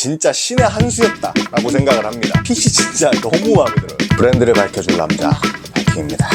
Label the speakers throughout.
Speaker 1: 진짜 신의 한 수였다 라고 생각을 합니다. 핏이 진짜 너무 마음에 들어요. 브랜드를 밝혀줄 남자 바이킹입니다.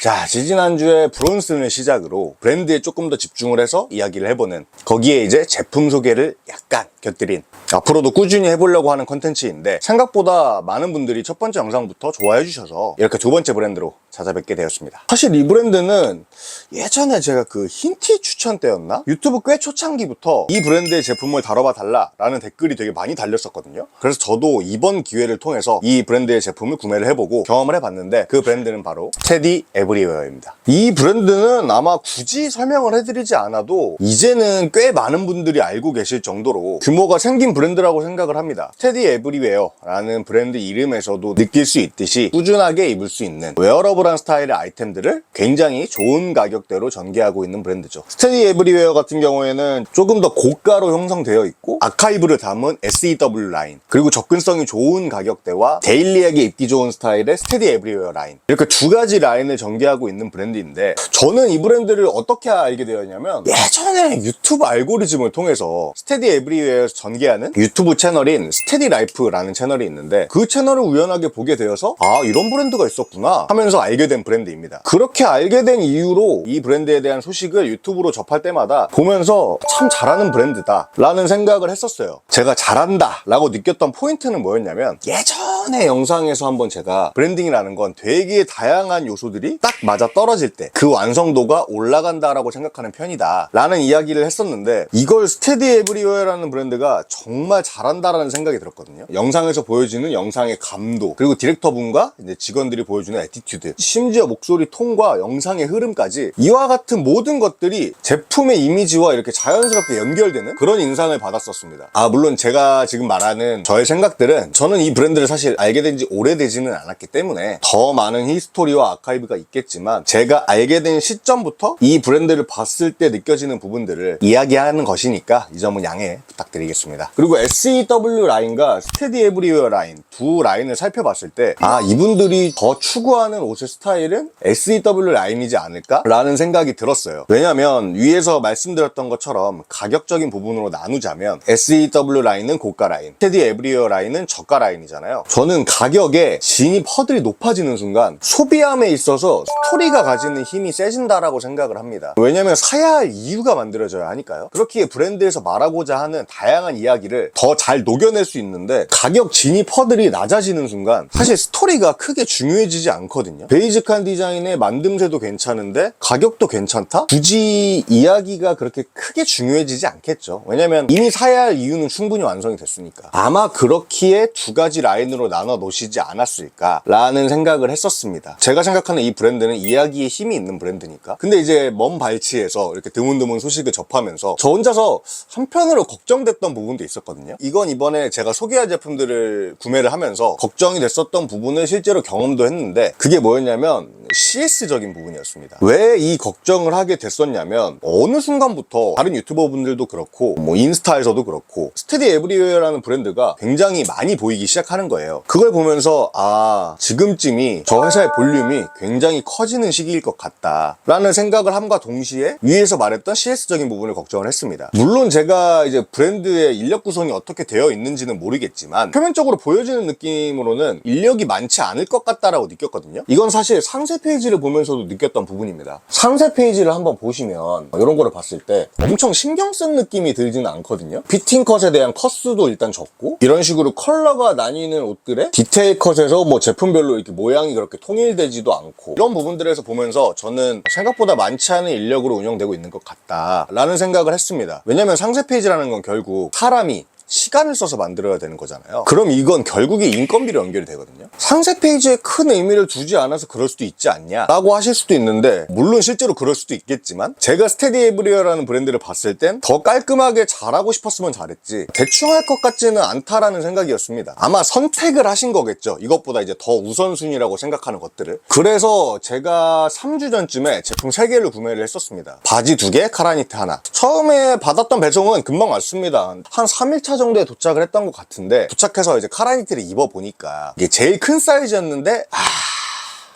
Speaker 1: 자, 지지난주에 브론슨을 시작으로 브랜드에 조금 더 집중을 해서 이야기를 해보는 거기에 이제 제품 소개를 약간 곁들인 앞으로도 꾸준히 해보려고 하는 컨텐츠인데 생각보다 많은 분들이 첫 번째 영상부터 좋아해 주셔서 이렇게 두 번째 브랜드로 찾아뵙게 되었습니다. 사실 이 브랜드는 예전에 제가 그 흰티 추천 때였나? 유튜브 꽤 초창기부터 이 브랜드의 제품을 다뤄봐 달라 라는 댓글이 되게 많이 달렸었거든요. 그래서 저도 이번 기회를 통해서 이 브랜드의 제품을 구매를 해보고 경험을 해봤는데 그 브랜드는 바로 테디 에 브리웨어입니다. 이 브랜드는 아마 굳이 설명을 해드리지 않아도 이제는 꽤 많은 분들이 알고 계실 정도로 규모가 생긴 브랜드라고 생각을 합니다. 테디 에브리웨어라는 브랜드 이름에서도 느낄 수 있듯이 꾸준하게 입을 수 있는 웨어러블한 스타일의 아이템들을 굉장히 좋은 가격대로 전개하고 있는 브랜드죠. 스테디 에브리웨어 같은 경우에는 조금 더 고가로 형성되어 있고 아카이브를 담은 SEW 라인 그리고 접근성이 좋은 가격대와 데일리하게 입기 좋은 스타일의 스테디 에브리웨어 라인 이렇게 두 가지 라인을 전개하고 있는 브랜드인데 저는 이 브랜드를 어떻게 알게 되었냐면 예전에 유튜브 알고리즘을 통해서 스테디 에브리웨어에서 전개하는 유튜브 채널인 스테디 라이프라는 채널이 있는데 그 채널을 우연하게 보게 되어서 아 이런 브랜드가 있었구나 하면서 알게 된 브랜드입니다. 그렇게 알게 된 이유로 이 브랜드에 대한 소식을 유튜브로 접할 때마다 보면서 참 잘하는 브랜드다 라는 생각을 했었어요. 제가 잘한다 라고 느꼈던 포인트는 뭐였냐면 예전에 영상에서 한번 제가 브랜딩이라는 건 되게 다양한 요소들이 딱 맞아 떨어질 때 그 완성도가 올라간다라고 생각하는 편이다. 라는 이야기를 했었는데 이걸 스테디 에브리웨어라는 브랜드가 정말 잘한다라는 생각이 들었거든요. 영상에서 보여주는 영상의 감도 그리고 디렉터분과 이제 직원들이 보여주는 애티튜드 심지어 목소리 톤과 영상의 흐름까지 이와 같은 모든 것들이 제품의 이미지와 이렇게 자연스럽게 연결되는 그런 인상을 받았었습니다. 아 물론 제가 지금 말하는 저의 생각들은 저는 이 브랜드를 사실 알게 된 지 오래되지는 않았기 때문에 더 많은 히스토리와 아카이브가 있겠 지만 제가 알게 된 시점부터 이 브랜드를 봤을 때 느껴지는 부분들을 이야기하는 것이니까 이 점은 양해 부탁드리겠습니다 그리고 SEW 라인과 스테디 에브리웨어 라인 두 라인을 살펴봤을 때 아 이분들이 더 추구하는 옷의 스타일은 SEW 라인이지 않을까? 라는 생각이 들었어요 왜냐면 위에서 말씀드렸던 것처럼 가격적인 부분으로 나누자면 SEW 라인은 고가 라인 스테디 에브리웨어 라인은 저가 라인이잖아요 저는 가격에 진입 허들이 높아지는 순간 소비함에 있어서 스토리가 가지는 힘이 세진다라고 생각을 합니다. 왜냐면 사야 할 이유가 만들어져야 하니까요. 그렇기에 브랜드에서 말하고자 하는 다양한 이야기를 더 잘 녹여낼 수 있는데 가격 진입 허들이 낮아지는 순간 사실 스토리가 크게 중요해지지 않거든요. 베이직한 디자인의 만듦새도 괜찮은데 가격도 괜찮다? 굳이 이야기가 그렇게 크게 중요해지지 않겠죠. 왜냐면 이미 사야 할 이유는 충분히 완성이 됐으니까. 아마 그렇기에 두 가지 라인으로 나눠 놓으시지 않았을까 라는 생각을 했었습니다. 제가 생각하는 이 브랜드 는 이야기에 힘이 있는 브랜드니까. 근데 이제 먼 발치에서 이렇게 드문드문 소식을 접하면서 저 혼자서 한편으로 걱정됐던 부분도 있었거든요. 이건 이번에 제가 소개할 제품들을 구매를 하면서 걱정이 됐었던 부분을 실제로 경험도 했는데 그게 뭐였냐면 CS적인 부분이었습니다. 왜 이 걱정을 하게 됐었냐면 어느 순간부터 다른 유튜버 분들도 그렇고 뭐 인스타에서도 그렇고 스테디 에브리웨어라는 브랜드가 굉장히 많이 보이기 시작하는 거예요. 그걸 보면서 아 지금쯤이 저 회사의 볼륨이 굉장히 커지는 시기일 것 같다 라는 생각을 함과 동시에 위에서 말했던 CS적인 부분을 걱정을 했습니다. 물론 제가 이제 브랜드의 인력 구성이 어떻게 되어 있는지는 모르겠지만 표면적으로 보여지는 느낌으로는 인력이 많지 않을 것 같다라고 느꼈거든요. 이건 사실 상세 페이지를 보면서도 느꼈던 부분입니다. 상세 페이지를 한번 보시면 이런 거를 봤을 때 엄청 신경 쓴 느낌이 들지는 않거든요. 피팅 컷에 대한 컷수도 일단 적고 이런 식으로 컬러가 나뉘는 옷들의 디테일 컷에서 뭐 제품별로 이렇게 모양이 그렇게 통일되지도 않고 이런 부분들에서 보면서 저는 생각보다 많지 않은 인력으로 운영되고 있는 것 같다라는 생각을 했습니다. 왜냐면 상세 페이지라는 건 결국 사람이 시간을 써서 만들어야 되는 거잖아요. 그럼 이건 결국에 인건비로 연결이 되거든요. 상세 페이지에 큰 의미를 두지 않아서 그럴 수도 있지 않냐? 라고 하실 수도 있는데, 물론 실제로 그럴 수도 있겠지만, 제가 스테디 에브리어라는 브랜드를 봤을 땐 더 깔끔하게 잘하고 싶었으면 잘했지, 대충 할 것 같지는 않다라는 생각이었습니다. 아마 선택을 하신 거겠죠. 이것보다 이제 더 우선순위라고 생각하는 것들을. 그래서 제가 3주 전쯤에 제품 3개를 구매를 했었습니다. 바지 2개, 카라니트 하나. 처음에 받았던 배송은 금방 왔습니다. 한 3일차 정도에 도착을 했던 것 같은데 도착해서 이제 카라니트를 입어보니까 이게 제일 큰 사이즈였는데 아...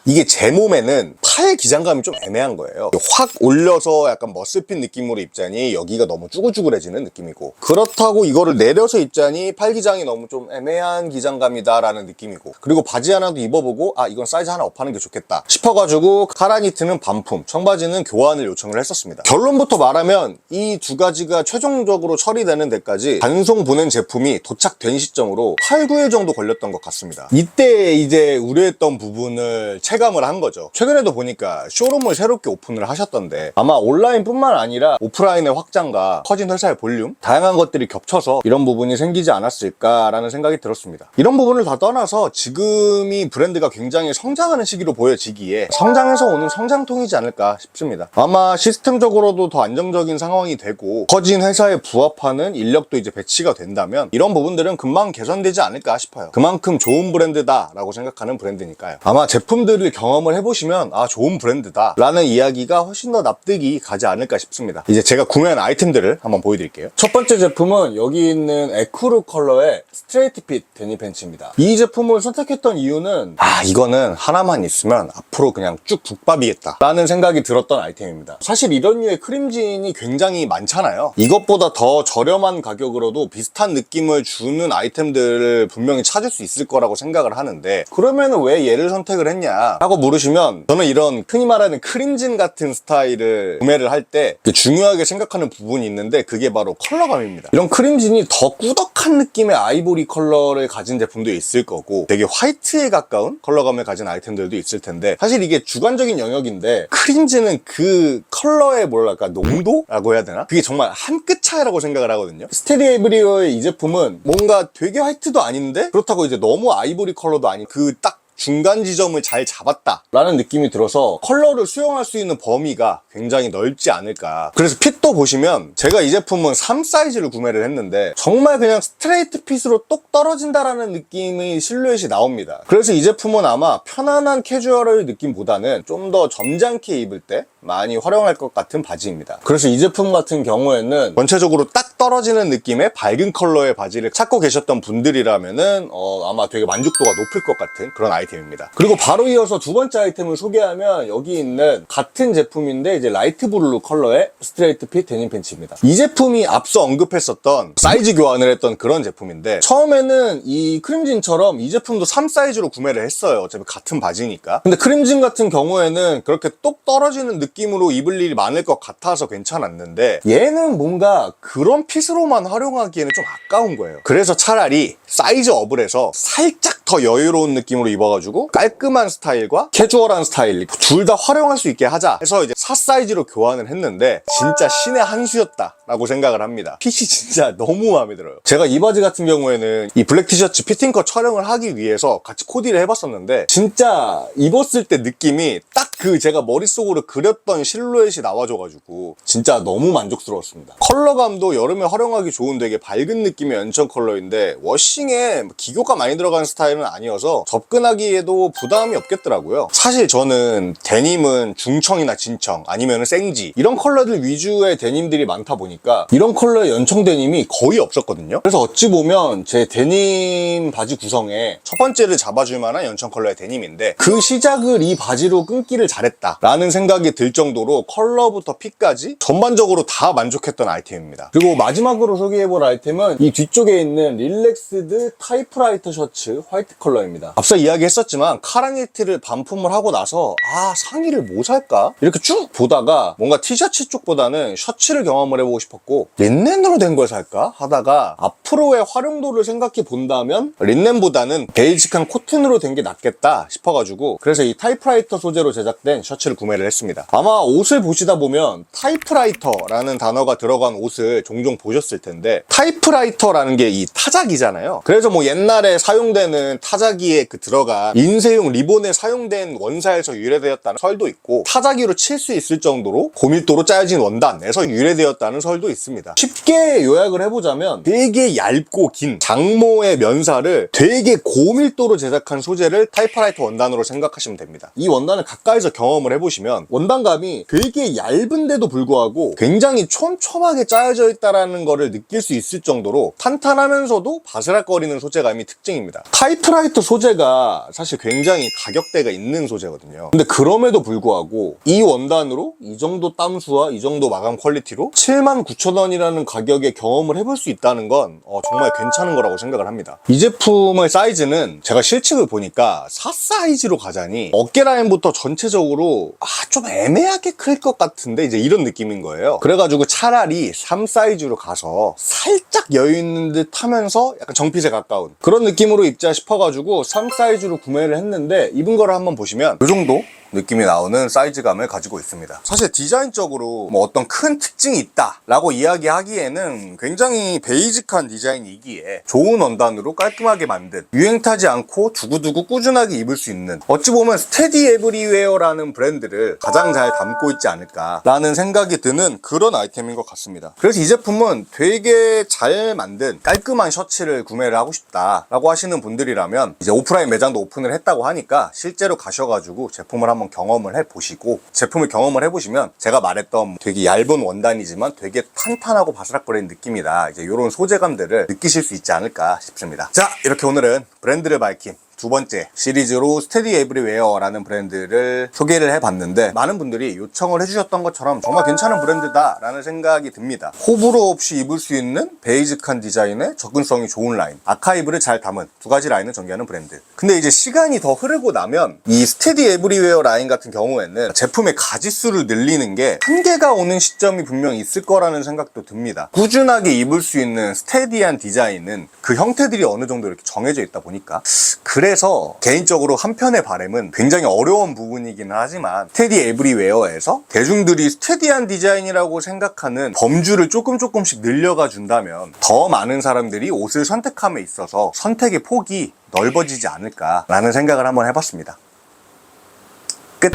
Speaker 1: 이게 제 몸에는 팔 기장감이 좀 애매한 거예요. 확 올려서 약간 머슬핀 느낌으로 입자니 여기가 너무 쭈글쭈글해지는 느낌이고 그렇다고 이거를 내려서 입자니 팔 기장이 너무 좀 애매한 기장감이다 라는 느낌이고 그리고 바지 하나도 입어보고 아 이건 사이즈 하나 업하는 게 좋겠다 싶어가지고 카라니트는 반품, 청바지는 교환을 요청을 했었습니다. 결론부터 말하면 이 두 가지가 최종적으로 처리되는 데까지 반송 보낸 제품이 도착된 시점으로 8, 9일 정도 걸렸던 것 같습니다. 이때 이제 우려했던 부분을 체감을 한 거죠. 최근에도 보니까 쇼룸을 새롭게 오픈을 하셨던데 아마 온라인뿐만 아니라 오프라인의 확장과 커진 회사의 볼륨 다양한 것들이 겹쳐서 이런 부분이 생기지 않았을까라는 생각이 들었습니다. 이런 부분을 다 떠나서 지금이 브랜드가 굉장히 성장하는 시기로 보여지기에 성장해서 오는 성장통이지 않을까 싶습니다. 아마 시스템적으로도 더 안정적인 상황이 되고 커진 회사에 부합하는 인력도 이제 배치가 된다면 이런 부분들은 금방 개선되지 않을까 싶어요. 그만큼 좋은 브랜드다라고 생각하는 브랜드니까요. 아마 제품들 을 경험을 해보시면 아 좋은 브랜드다 라는 이야기가 훨씬 더 납득이 가지 않을까 싶습니다. 이제 제가 구매한 아이템들을 한번 보여드릴게요. 첫 번째 제품은 여기 있는 에쿠르 컬러의 스트레이트 핏 데니 팬츠입니다. 이 제품을 선택했던 이유는 아 이거는 하나만 있으면 앞으로 그냥 쭉 국밥이겠다 라는 생각이 들었던 아이템입니다. 사실 이런 류의 크림진이 굉장히 많잖아요. 이것보다 더 저렴한 가격으로도 비슷한 느낌을 주는 아이템들을 분명히 찾을 수 있을 거라고 생각을 하는데 그러면 왜 얘를 선택을 했냐 하고 물으시면 저는 이런 흔히 말하는 크림진 같은 스타일을 구매를 할 때 중요하게 생각하는 부분이 있는데 그게 바로 컬러감입니다. 이런 크림진이 더 꾸덕한 느낌의 아이보리 컬러를 가진 제품도 있을 거고 되게 화이트에 가까운 컬러감을 가진 아이템들도 있을 텐데 사실 이게 주관적인 영역인데 크림진은 그 컬러의 뭐랄까 농도라고 해야 되나? 그게 정말 한 끗 차이라고 생각을 하거든요. 스테디 에브리어의 이 제품은 뭔가 되게 화이트도 아닌데 그렇다고 이제 너무 아이보리 컬러도 아닌 그딱 중간 지점을 잘 잡았다 라는 느낌이 들어서 컬러를 수용할 수 있는 범위가 굉장히 넓지 않을까. 그래서 핏도 보시면 제가 이 제품은 3 사이즈를 구매를 했는데 정말 그냥 스트레이트 핏으로 똑 떨어진다라는 느낌의 실루엣이 나옵니다. 그래서 이 제품은 아마 편안한 캐주얼의 느낌보다는 좀 더 점잖게 입을 때 많이 활용할 것 같은 바지입니다. 그래서 이 제품 같은 경우에는 전체적으로 딱 떨어지는 느낌의 밝은 컬러의 바지를 찾고 계셨던 분들이라면 은 어, 아마 되게 만족도가 높을 것 같은 그런 아이템 입니다. 그리고 바로 이어서 두 번째 아이템을 소개하면 여기 있는 같은 제품인데 이제 라이트 블루 컬러의 스트레이트 핏 데님 팬츠입니다. 이 제품이 앞서 언급했었던 사이즈 교환을 했던 그런 제품인데 처음에는 이 크림진처럼 이 제품도 3 사이즈로 구매를 했어요. 어차피 같은 바지니까. 근데 크림진 같은 경우에는 그렇게 똑 떨어지는 느낌으로 입을 일이 많을 것 같아서 괜찮았는데 얘는 뭔가 그런 핏으로만 활용하기에는 좀 아까운 거예요. 그래서 차라리 사이즈 업을 해서 살짝 더 여유로운 느낌으로 입어가지고 깔끔한 스타일과 캐주얼한 스타일 둘 다 활용할 수 있게 하자 해서 이제 4 사이즈로 교환을 했는데 진짜 신의 한 수였다 라고 생각을 합니다. 핏이 진짜 너무 마음에 들어요. 제가 이 바지 같은 경우에는 이 블랙 티셔츠 피팅컷 촬영을 하기 위해서 같이 코디를 해봤었는데 진짜 입었을 때 느낌이 딱 그 제가 머릿속으로 그렸던 실루엣이 나와줘가지고 진짜 너무 만족스러웠습니다. 컬러감도 여름에 활용하기 좋은 되게 밝은 느낌의 연천 컬러인데 워싱에 기교가 많이 들어간 스타일은 아니어서 접근하기에도 부담이 없겠더라고요. 사실 저는 데님은 중청이나 진청 아니면 생지 이런 컬러들 위주의 데님들이 많다 보니까 이런 컬러의 연청 데님이 거의 없었거든요. 그래서 어찌 보면 제 데님 바지 구성에 첫 번째를 잡아줄 만한 연청 컬러의 데님인데 그 시작을 이 바지로 끊기를 잘했다 라는 생각이 들 정도로 컬러부터 핏까지 전반적으로 다 만족했던 아이템입니다. 그리고 마지막으로 소개해볼 아이템은 이 뒤쪽에 있는 릴렉스드 타이프라이터 셔츠 화이트 컬러입니다. 앞서 이야기했었지만 카라니트를 반품을 하고 나서 아 상의를 뭐 살까? 이렇게 쭉 보다가 뭔가 티셔츠 쪽보다는 셔츠를 경험을 해보고 싶 었고 린넨으로 된 걸 살까? 하다가 앞으로의 활용도를 생각해 본다면 린넨보다는 베이직한 코튼으로 된 게 낫겠다 싶어가지고 그래서 이 타이프라이터 소재로 제작된 셔츠를 구매를 했습니다. 아마 옷을 보시다 보면 타이프라이터라는 단어가 들어간 옷을 종종 보셨을 텐데 타이프라이터라는 게 이 타자기잖아요. 그래서 뭐 옛날에 사용되는 타자기에 그 들어간 인쇄용 리본에 사용된 원사에서 유래되었다는 설도 있고 타자기로 칠 수 있을 정도로 고밀도로 짜여진 원단에서 유래되었다는 설도 전설도 있습니다. 쉽게 요약을 해보자면 되게 얇고 긴 장모의 면사를 되게 고밀도로 제작한 소재를 타이퍼라이터 원단으로 생각하시면 됩니다. 이 원단을 가까이서 경험을 해보시면 원단감이 되게 얇은데도 불구하고 굉장히 촘촘하게 짜여져 있다는 거를 느낄 수 있을 정도로 탄탄하면서도 바스락거리는 소재감이 특징입니다. 타이프라이터 소재가 사실 굉장히 가격대가 있는 소재거든요. 근데 그럼에도 불구하고 이 원단으로 이 정도 땀수와 이 정도 마감 퀄리티로 79,000원이라는 가격에 경험을 해볼 수 있다는 건 어, 정말 괜찮은 거라고 생각을 합니다. 이 제품의 사이즈는 제가 실측을 보니까 4 사이즈로 가자니 어깨 라인부터 전체적으로 아, 좀 애매하게 클 것 같은데 이제 이런 느낌인 거예요. 그래가지고 차라리 3 사이즈로 가서 살짝 여유 있는 듯 하면서 약간 정핏에 가까운 그런 느낌으로 입자 싶어가지고 3 사이즈로 구매를 했는데 입은 거를 한번 보시면 이 정도 느낌이 나오는 사이즈감을 가지고 있습니다. 사실 디자인적으로 뭐 어떤 큰 특징이 있다라고 이야기하기에는 굉장히 베이직한 디자인이기에 좋은 원단으로 깔끔하게 만든 유행 타지 않고 두고두고 꾸준하게 입을 수 있는 어찌 보면 스테디 에브리웨어라는 브랜드를 가장 잘 담고 있지 않을까라는 생각이 드는 그런 아이템인 것 같습니다. 그래서 이 제품은 되게 잘 만든 깔끔한 셔츠를 구매를 하고 싶다라고 하시는 분들이라면 이제 오프라인 매장도 오픈을 했다고 하니까 실제로 가셔가지고 제품을 한번 경험을 해보시고 제품을 경험을 해보시면 제가 말했던 되게 얇은 원단이지만 되게 탄탄하고 바스락거리는 느낌이다 이제 이런 소재감들을 느끼실 수 있지 않을까 싶습니다. 자 이렇게 오늘은 브랜드를 밝힌 두 번째 시리즈로 스테디 에브리웨어라는 브랜드를 소개를 해봤는데 많은 분들이 요청을 해주셨던 것처럼 정말 괜찮은 브랜드다 라는 생각이 듭니다. 호불호 없이 입을 수 있는 베이직한 디자인에 접근성이 좋은 라인, 아카이브를 잘 담은 두 가지 라인을 전개하는 브랜드. 근데 이제 시간이 더 흐르고 나면 이 스테디 에브리웨어 라인 같은 경우에는 제품의 가지수를 늘리는 게 한계가 오는 시점이 분명 있을 거라는 생각도 듭니다. 꾸준하게 입을 수 있는 스테디한 디자인은 그 형태들이 어느 정도 이렇게 정해져 있다 보니까 그래 서 개인적으로 한편의 바램은 굉장히 어려운 부분이기는 하지만 스테디 에브리웨어에서 대중들이 스테디한 디자인이라고 생각하는 범주를 조금 조금씩 늘려가 준다면 더 많은 사람들이 옷을 선택함에 있어서 선택의 폭이 넓어지지 않을까라는 생각을 한번 해봤습니다. 끝!